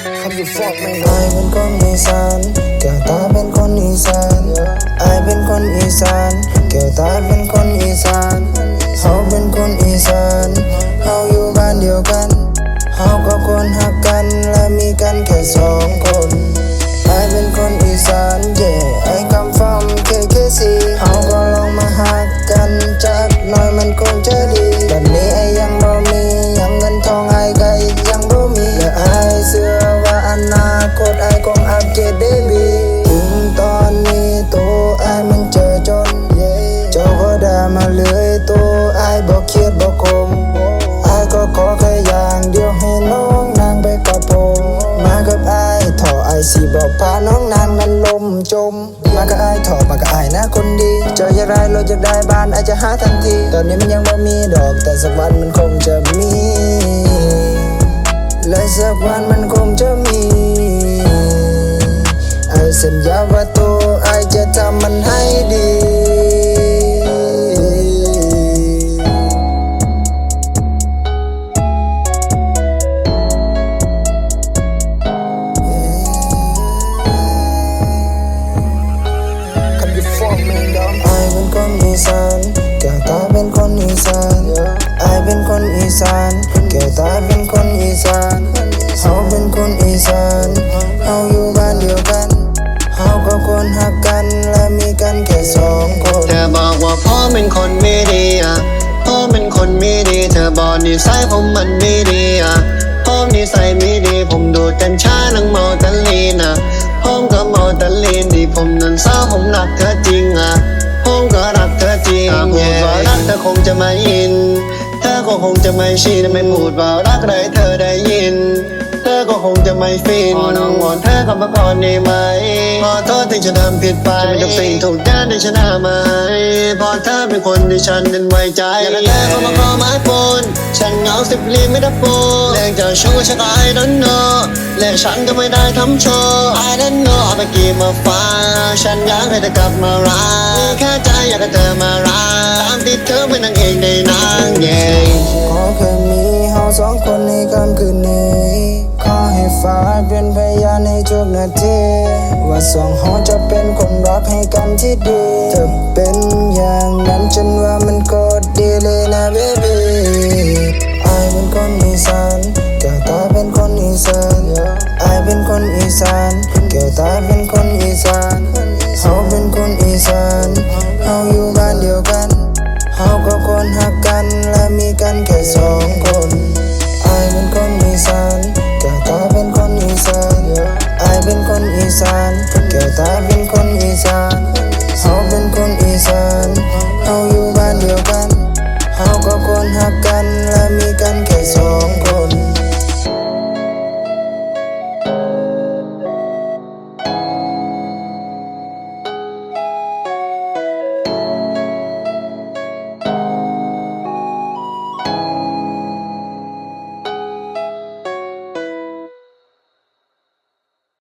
Come you fuck me ไอเป็นคนอีสานแก้วตาเป็นคนอีสานไอเป็นคนอีสานแก้วตาเป็นคนอีสานเขาเป็นคนอีสานเขาอยู่บ้านเดียวกันเขาก็คนหักกันและมีกันแค่สอง มาเลยตัวไอบอกเครียดบอกคมไอก็ขอแค่อย่างเดียวให้น้องนางไปกับผมมากับไอถอไอสิบอกพาน้องนางนั้นลมจม มากับไอถอมากับไอนะคนดีเจออยากได้รถอยากได้บ้านไอจะหาทันที ตอนนี้มันยังบ่มีดอกแต่สักวันมันคงจะมีและสักวันมันคงจะมีไอสัญญาว่าตัว เป็นคนอีสานแก้วตาเป็นคนอีสานเขาเป็นคนอีสานเขาอยู่บ้านเดียวกันเขาก็คนหักกันและมีกันแค่สองคนเธอบอกว่าพ่อเป็นคนไม่ดีอะพ่อเป็นคนไม่ดีเธอบอกนิสัยผมมันไม่ดีอะพ่อนิสัยไม่ดีผมดูดกัญชานังเมาแตะลีนอะผมก็เมาแตะลีนที่ผมนั้นเศร้าผมรักเธอจริงอะผมก็รักเธอจริงถ้าพูดว่ารักเธอคงจะไม่ยินเธอ ก็คงจะไม่ชินไม่พูดว่ารักเลยเธอได้ยิน เธอก็คงจะไม่ฟินขอน้องวอนเธอกลับมาก่อนได้ไหม ขอโทษที่ฉันทำผิดไปฉันเป็นทุกสิ่งทุกอย่างที่ฉันทำมาพราะเธอเป็นคนที่ฉันนั้นไว้ใจอยากให้เธอเข้ามาขอไม้ปนฉันเหงาสิบลีไม่ได้โปแรงจากชูฉันก็ I don't know และฉันก็ไม่ได้ทำโชว์ I don't know เอาไปกี่มาฟังฉันอยากให้เธอกลับมารักมีแค่ใจอยากให้เธอมารักตามที่เธอเป็นนางเอก สองคนในคำคืนนี้ ขอให้ฟ้าเป็นพยานในทุกนาที ว่าสองห้องจะเป็นคนรักให้กันที่ดีเธอเป็นอย่างนั้นฉันว่ามันก็ดีเลยนะ baby I ไอเป็นคนอีสานแก้วตาเป็นคนอีสานไอเป็นคนอีสานแก้วตาเป็นคนอีสานเขาเป็นคนอีสานเขาอยู่บ้านเดียวกันเขาก็คนหักกันและมีกันแค่สองคน ไอาเป็นคนอีสานแก้วตาเป็นคนอีสานอาเป็นคนอีสานแก้วตาเป็นคนอีสาน